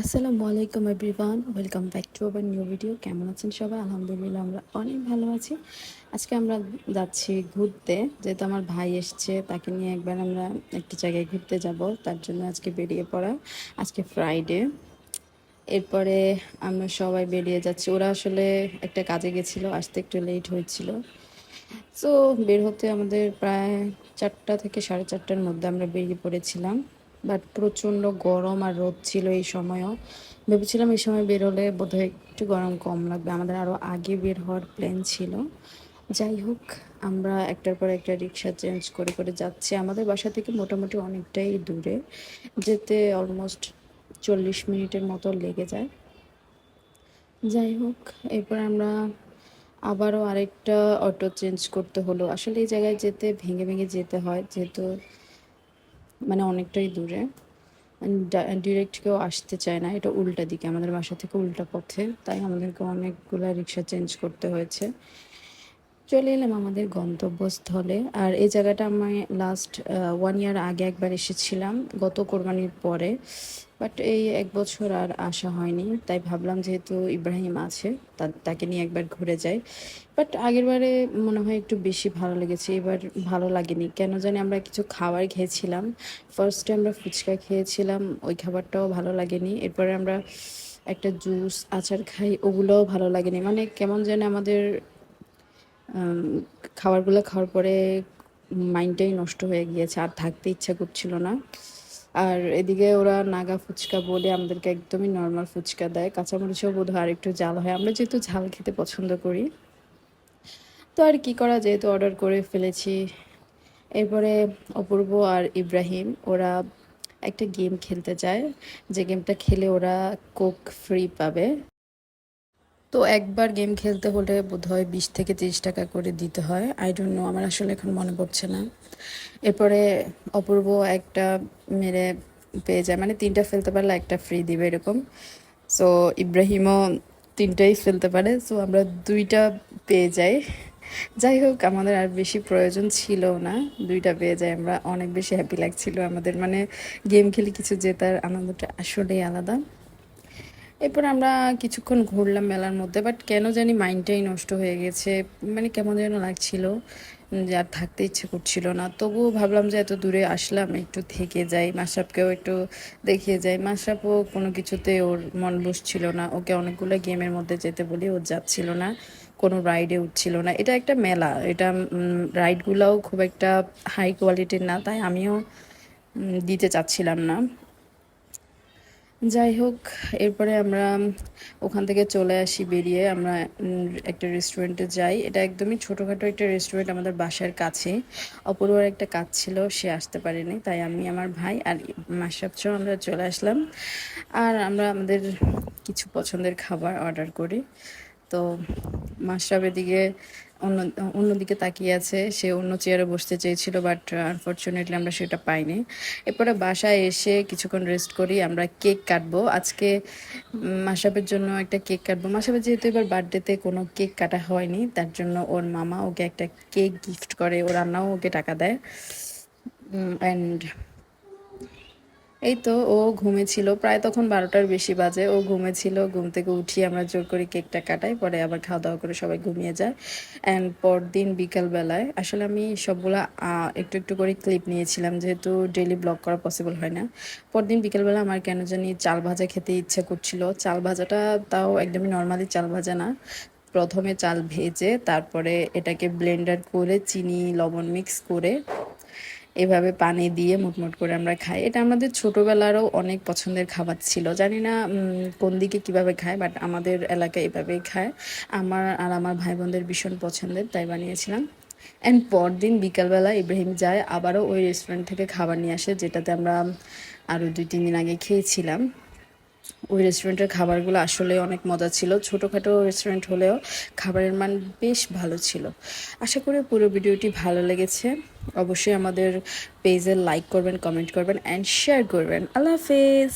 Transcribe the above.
আসসালামু আলাইকুম everyone welcome back to আবার নিউ ভিডিও কেমন আছেন সবাই? আলহামদুলিল্লাহ, আমরা অনেক ভালো আছি। আজকে আমরা যাচ্ছি ঘুরতে। যেহেতু আমার ভাই এসছে, তাকে নিয়ে একবার আমরা একটি জায়গায় ঘুরতে যাব। তার জন্য আজকে বেরিয়ে পড়া। আজকে ফ্রাইডে এরপরে আমরা সবাই বেরিয়ে যাচ্ছি। ওরা আসলে একটা কাজে গেছিল, আসতে একটু লেট হয়েছিল। সো বের হতে আমাদের প্রায় চারটা থেকে সাড়ে চারটার মধ্যে আমরা বেরিয়ে পড়েছিলাম। বাট প্রচণ্ড গরম আর রোদ ছিল এই সময়ও। ভেবেছিলাম এই সময় বেরোলে বোধহয় একটু গরম কম লাগবে। আমাদের আরও আগে বের হওয়ার প্ল্যান ছিল। যাই হোক, আমরা একটার পর একটা রিক্সা চেঞ্জ করে করে যাচ্ছি। আমাদের বাসা থেকে মোটামুটি অনেকটাই দূরে, যেতে অলমোস্ট চল্লিশ মিনিটের মতো লেগে যায়। যাই হোক, এরপর আমরা আবারও আরেকটা অটো চেঞ্জ করতে হলো। আসলে এই জায়গায় যেতে ভেঙে ভেঙে যেতে হয়, যেহেতু মানে অনেকটাই দূরে। ডিরেক্ট কেউ আসতে চায় না, এটা উল্টা দিকে। আমাদের বাসা থেকে উল্টা পথে, তাই আমাদেরকে অনেকগুলো রিক্সা চেঞ্জ করতে হয়েছে। চলে এলাম আমাদের গন্তব্যস্থলে। আর এই জায়গাটা আমি লাস্ট ওয়ান ইয়ার আগে একবার এসেছিলাম, গত কোরবানির পরে। বাট এই এক বছর আর আসা হয়নি। তাই ভাবলাম যেহেতু ইব্রাহিম আছে তাকে নিয়ে একবার ঘুরে যাই। বাট আগের বারে মনে হয় একটু বেশি ভালো লেগেছে, এবার ভালো লাগেনি। কেন জানি আমরা কিছু খাবার খেয়েছিলাম। ফার্স্টে আমরা ফুচকা খেয়েছিলাম, ওই খাবারটাও ভালো লাগেনি। এরপরে আমরা একটা জুস, আচার খাই, ওগুলোও ভালো লাগেনি। মানে কেমন যেন আমাদের খাবারগুলো খাওয়ার পরে মাইন্ডটাই নষ্ট হয়ে গিয়েছে, আর থাকতে ইচ্ছা করছিল না। আর এদিকে ওরা নাগা ফুচকা বলে আমাদেরকে একদমই নর্মাল ফুচকা দেয়। কাঁচামরিচও বোধ হয় আর একটু ঝাল হয়। আমরা যেহেতু ঝাল খেতে পছন্দ করি। তো আর কি করা যেহেতু অর্ডার করে ফেলেছি। এরপরে অপূর্ব আর ইব্রাহিম, ওরা একটা গেম খেলতে চায়। যে গেমটা খেলে ওরা কোক ফ্রি পাবে। তো একবার গেম খেলতে হলে বোধহয় বিশ থেকে তিরিশ টাকা করে দিতে হয়। আই ডোন্ট নো আমার আসলে এখন মনে পড়ছে না। এরপরে অপূর্ব একটা মেরে পেয়ে যায়। মানে তিনটা ফেলতে পারলে একটা ফ্রি দিবে এরকম। সো ইব্রাহিমও তিনটাই ফেলতে পারে। সো আমরা দুইটা পেয়ে যাই। যাই হোক, আমাদের আর বেশি প্রয়োজন ছিল না। দুইটা পেয়ে যাই আমরা। অনেক বেশি হ্যাপি লাগছিল আমাদের। মানে গেম খেলে কিছু জেতার আনন্দটা আসলেই আলাদা। এরপর আমরা কিছুক্ষণ ঘুরলাম মেলার মধ্যে বাট কেন জানি মাইন্ডটাই নষ্ট হয়ে গেছে। মানে কেমন যেন লাগছিল যে আর থাকতে ইচ্ছে করছিল না। তবুও ভাবলাম যে এত দূরে আসলাম, একটু থেকে যাই। মাসাবকেও একটু দেখিয়ে যাই। মাসাবও কোনো কিছুতে ওর মন বসছিল না। ওকে অনেকগুলো গেমের মধ্যে যেতে বলি, ও যাচ্ছিল না। কোনো রাইডে উঠছিল না। এটা একটা মেলা। এটা রাইডগুলোও খুব একটা হাই কোয়ালিটির না, তাই আমিও দিতে চাচ্ছিলাম না। যাই হোক, এরপরে আমরা ওখান থেকে চলে আসি বেরিয়ে। আমরা একটা রেস্টুরেন্টে যাই। এটা একদমই ছোটোখাটো একটা রেস্টুরেন্ট আমাদের বাসার কাছে। অপূর্বর একটা কাজ ছিল, সে আসতে পারেনি। তাই আমি, আমার ভাই আর মাসাব আমরা চলে আসলাম। আর আমরা আমাদের কিছু পছন্দের খাবার অর্ডার করি। তো মাসরাবের দিকে অন্য, অন্যদিকে তাকিয়ে আছে। সে অন্য চেয়ারে বসতে চেয়েছিল বাট আনফর্চুনেটলি আমরা সেটা পাইনি। এরপরে বাসায় এসে কিছুক্ষণ রেস্ট করি, আমরা কেক কাটবো। আজকে মাসাবের জন্য একটা কেক কাটবো। মাসাবের যেহেতু এবার বার্থডেতে কোনো কেক কাটা হয়নি, তার জন্য ওর মামা ওকে একটা কেক গিফট করে, ও রান্নাও ওকে টাকা দেয়। অ্যান্ড এই তো, ও ঘুমেছিল। প্রায় তখন বারোটার বেশি বাজে। ও ঘুমেছিল, ঘুম থেকে উঠিয়ে আমরা জোর করে কেকটা কাটাই, পরে আবার খাওয়া দাওয়া করে সবাই ঘুমিয়ে যায়। অ্যান্ড পরদিন বিকালবেলায়, আসলে আমি সবগুলো একটু একটু করে ক্লিপ নিয়েছিলাম, যেহেতু ডেলি ব্লগ করা পসিবল হয় না। পরদিন বিকালবেলা আমার কেন জানি চাল ভাজা খেতে ইচ্ছে করছিল। চাল ভাজাটা তাও একদমই নর্মালি চাল ভাজা না। প্রথমে চাল ভেজে, তারপরে এটাকে ব্লেন্ডার করে, চিনি, লবণ মিক্স করে এভাবে পানি দিয়ে মুটমুট করে আমরা খাই। এটা আমাদের ছোটোবেলারও অনেক পছন্দের খাবার ছিল। জানি না কোন দিকে কীভাবে খায় বাট আমাদের এলাকায় এভাবেই খায়। আমার আর আমার ভাই বোনদের ভীষণ পছন্দের, তাই বানিয়েছিলাম। অ্যান্ড পরদিন বিকালবেলা ইব্রাহিম যায়, আবারও ওই রেস্টুরেন্ট থেকে খাবার নিয়ে আসে, যেটাতে আমরা আরও দুই, তিন দিন আগে খেয়েছিলাম। ওই রেস্টুরেন্টের খাবারগুলো আসলে অনেক মজা ছিল। ছোটোখাটো রেস্টুরেন্ট হলেও খাবারের মান বেশ ভালো ছিল। আশা করি পুরো ভিডিওটি ভালো লেগেছে। অবশ্যই আমাদের পেজে লাইক করবেন কমেন্ট করবেন অ্যান্ড শেয়ার করবেন। আল্লাহ হাফেজ!